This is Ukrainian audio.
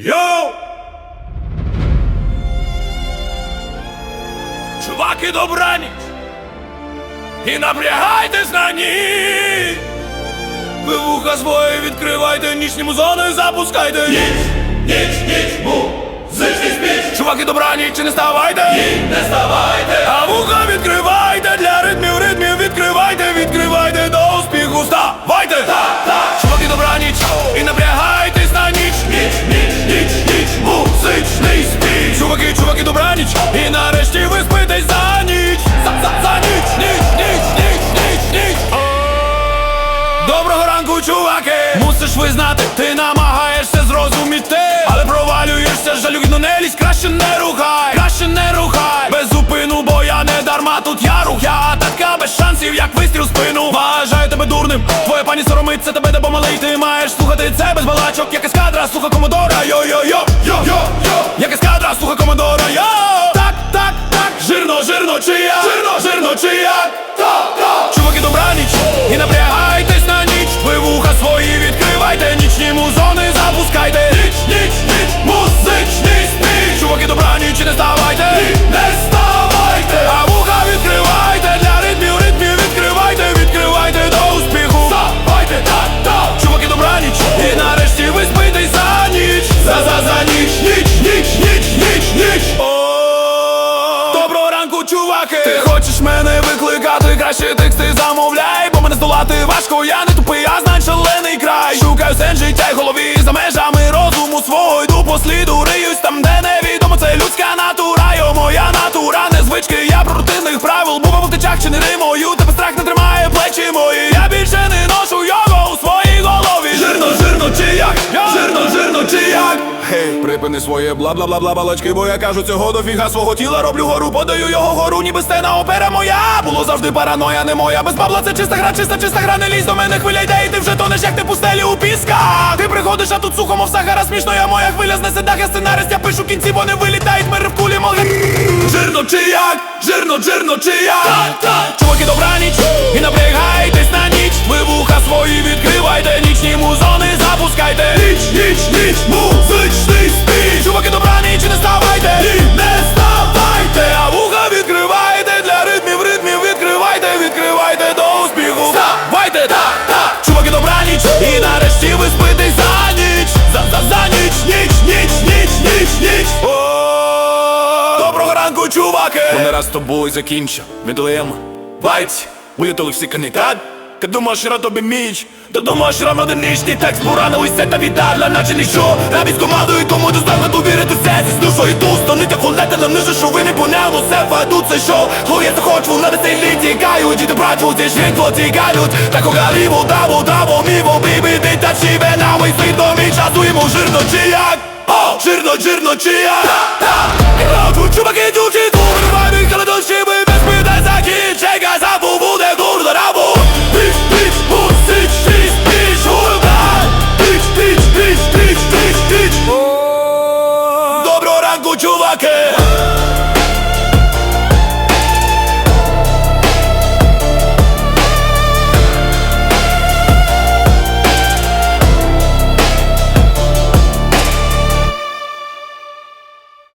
Йоу! Чуваки, добраніч! І напрягайтесь на ніч! Ви вуха свої відкривайте, нічні музони запускайте! Ніч, ніч, ніч, музичний спіч! Чуваки, добраніч, і не ставайте! Ні, не ставайте! А вуха відкривайте, визнати, ти намагаєшся зрозуміти, але провалюєшся, жалюгідно не лізь, краще не рухай, краще не рухай, без зупину, бо я не дарма, тут я рух, я така без шансів, як вистріл спину. Вважаю тебе дурним, твоя пані соромиться, тебе де помалий, ти маєш слухати це без балачок, як ескадра, слуха комодора, йо-йо-йо, йо-йо-йо, як ескадра, слуха комодора, йо! Так, так, так, жирно, жирно, чи я, жирно, жирно, чи як, так, так, чуваки, добраніч, і напрягайтесь ранку! Ти хочеш мене викликати, краще тексти замовляй, бо мене здолати важко, я не тупий, а знань шалений край. Шукаю сенс життя й голові за межами розуму свого. Йду по сліду, риюсь там, де невідомо, це людська натура, йо моя натура, незвички, я про рутинних правил, бував в течах чи не римою, припини своє бла бла бла бла балачки, бо я кажу цього дофіга свого тіла роблю гору, подаю його гору, ніби стена опера моя. Було завжди параноя, не моя. Без бабла це чиста гра, чиста, чиста гра, не лізь до мене хвиля йде, і ти вже тонеш, як ти пустелі у пісках. Ти приходиш, а тут сухо, мов сахара, смішно, я моя хвиля знесе дах, я сценарист, я пишу кінці, бо не вилітають мири в кулі моги. Жирно чи як? Жирно, жирно чи як? Чуваки, добраніч, і напрягайтесь на ніч. Ви вуха свої відкривайте, нічні музони запускайте. Ніч, ніч, ніч, нарешті ви за ніч. За, за, за ніч, ніч, ніч, ніч, ніч, ніч. О, Доброго ранку, чуваки! Вони раз з тобою закінчив. Відлим, байці, вилітали всі канікад. Ти думаєш, що тобі міч? Ти думаєш, що модернічний текст? Поранилися та віддавля, наче ніщо. Навіть командою, тому доставно довірити все. Зі снушою ту стонити фулетелем ниже, що ви не поняли Все ведуть це шоу, хто я захочу, на десей літі Каю, діти братву, ці ж твоці галют Так угаріво, даво, даво, міво, бібі, ти та чібе На мій часу йому жирно чи як? О, жирно, жирно чи як? Та, та, чуваки, дівчі